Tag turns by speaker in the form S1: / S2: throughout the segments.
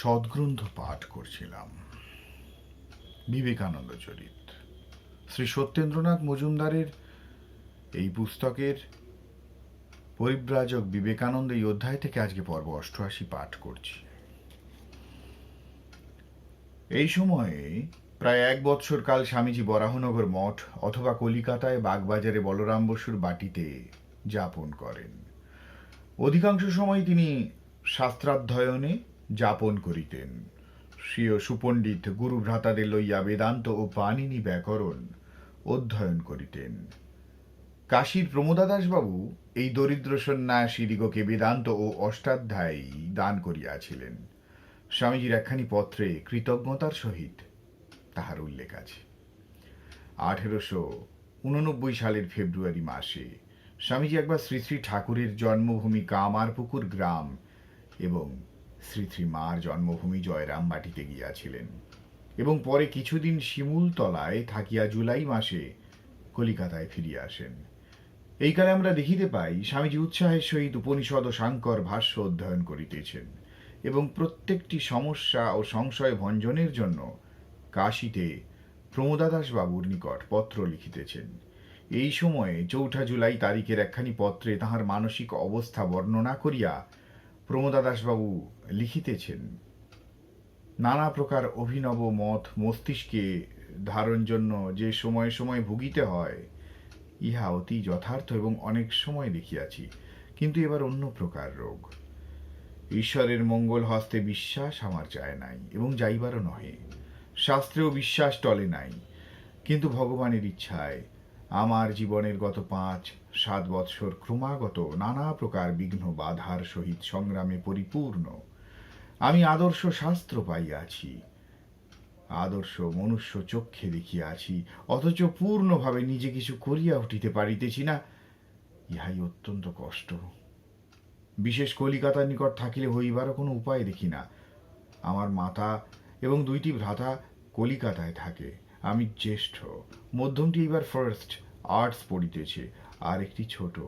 S1: সদ্গ্রন্থ পাঠ করছিলাম। বিবেকানন্দ চরিত। শ্রী সত্যেন্দ্রনাথ মজুমদারের এই পুস্তকের পরিব্রাজক বিবেকানন্দ এই অধ্যায় থেকে আজকে পর্ব অষ্টআশি পাঠ করছি। এই সময়ে প্রায় এক বৎসর কাল স্বামীজি বরাহনগর মঠ অথবা কলিকাতায় বাগবাজারে বলরাম বসুর বাটিতে যাপন করেন। অধিকাংশ সময় তিনি শাস্ত্রাধ্যয়নে যাপন করিতেন। স্বীয় সুপণ্ডিত গুরু ভ্রাতাদের লইয়া বেদান্ত ও পাণিনি ব্যাকরণ অধ্যয়ন করিতেন। কাশীর প্রমোদাদাসবাবু এই দরিদ্র সন্ন্যাসীদিগকে বেদান্ত ও অষ্টাধ্যায়ী দান করিয়াছিলেন। স্বামীজির একখানি পত্রে কৃতজ্ঞতার সহিত তাহার উল্লেখ আছে। আঠেরোশো উননব্বই সালের ফেব্রুয়ারি মাসে স্বামীজি একবার শ্রী শ্রী ঠাকুরের জন্মভূমি কামারপুকুর গ্রাম এবং শ্রী শ্রী মার জন্মভূমি জয়রাম বাটিতে গিয়াছিলেন এবং পরে কিছুদিন শিমুলতলায় থাকিয়া জুলাই মাসে কলিকাতায় ফিরিয়া আসেন। এই কালে আমরা দেখিতে পাই, স্বামীজি উৎসাহের সহিত উপনিষদ ও সাংকর ভাষ্য অধ্যয়ন করিতেছেন এবং প্রত্যেকটি সমস্যা ও সংশয় ভঞ্জনের জন্য কাশীতে প্রমোদাদাস বাবুর নিকট পত্র লিখিতেছেন। এই সময়ে চৌঠা জুলাই তারিখের একখানি পত্রে তাহার মানসিক অবস্থা বর্ণনা করিয়া প্রমোদাদাসবাবু লিখিতেছেন, নানা প্রকার অভিনব মত মস্তিষ্কে ধারণ জন্য যে সময়ে সময় ভুগিতে হয়, ইহা অতি যথার্থ এবং অনেক সময় দেখিয়াছি, কিন্তু এবার অন্য প্রকার রোগ। ঈশ্বরের মঙ্গল হস্তে বিশ্বাস আমার চায় নাই এবং যাইবারও নহে। শাস্ত্রেও বিশ্বাস টলে নাই, কিন্তু ভগবানের ইচ্ছায় আমার জীবনের গত পাঁচ, সাত বৎসর ক্রমাগত নানা প্রকার বিঘ্ন বাধার সহিত সংগ্রামে পরিপূর্ণ। আমি আদর্শ শাস্ত্র পাইয়াছি, আদর্শ মনুষ্য চক্ষে দেখিয়াছি, অথচ পূর্ণভাবে নিজে কিছু করিয়া উঠিতে পারিতেছি না। ইহাই অত্যন্ত কষ্ট। বিশেষ কলিকাতার নিকট থাকিলে হইবারও কোনো উপায় দেখি না। আমার মাতা এবং দুইটি ভ্রাতা কলিকাতায় থাকে। আমি জ্যেষ্ঠ। মধ্যমটি এবার ফার্স্ট আর্টস পড়িতেছে আর একটি ছোট।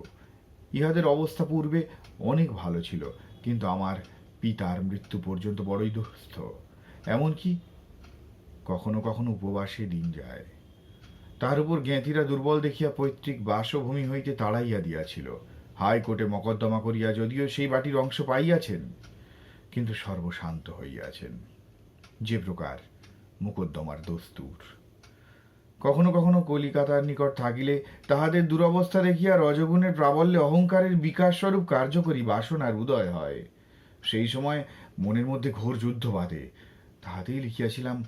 S1: ইহাদের অবস্থা পূর্বে অনেক ভালো ছিল, কিন্তু আমার পিতার মৃত্যু পর্যন্ত বড়ই দুঃস্থ। এমনকি কখনো কখনো উপবাসে দিন যায়। তার উপর জ্ঞাতিরা দুর্বল দেখিয়া পৈতৃক বাসভূমি হইতে তাড়াইয়া দিয়াছিল। হাইকোর্টে মকদ্দমা করিয়া যদিও সেই বাটির অংশ পাইয়াছেন, কিন্তু সর্বশান্ত হইয়াছেন। যে প্রকার মুকদ্দমার দস্তুর। কখনো কখনো কলিকাতার নিকট থাকিলে তাহাদের দুরবস্থা দেখিয়া রজগুণের প্রাবল্যে অহংকারের বিকাশ স্বরূপ কার্যকরী বাসনার উদয় হয়। সেই সময় মনের মধ্যে ঘোর যুদ্ধ বাঁধে। তাহাতেই লিখিয়াছিলাম,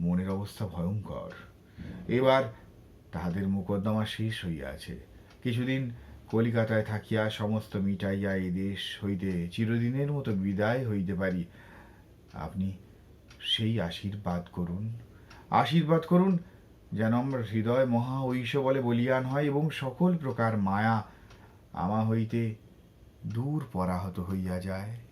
S1: মনের অবস্থা ভয়ঙ্কর। এবার তাহাদের মোকদ্দমা শেষ হইয়াছে কিছুদিন কলিকাতায় থাকিয়া সমস্ত মিটাইয়া এ দেশ হইতে চিরদিনের মতো বিদায় হইতে পারি। আপনি সেই আশীর্বাদ করুন। আশীর্বাদ করুন যেন আমার হৃদয় মহা ঐশ বলে বলিয়ান হয় এবং সকল প্রকার মায়া আমা হইতে দূর পরাহত হইয়া যায়।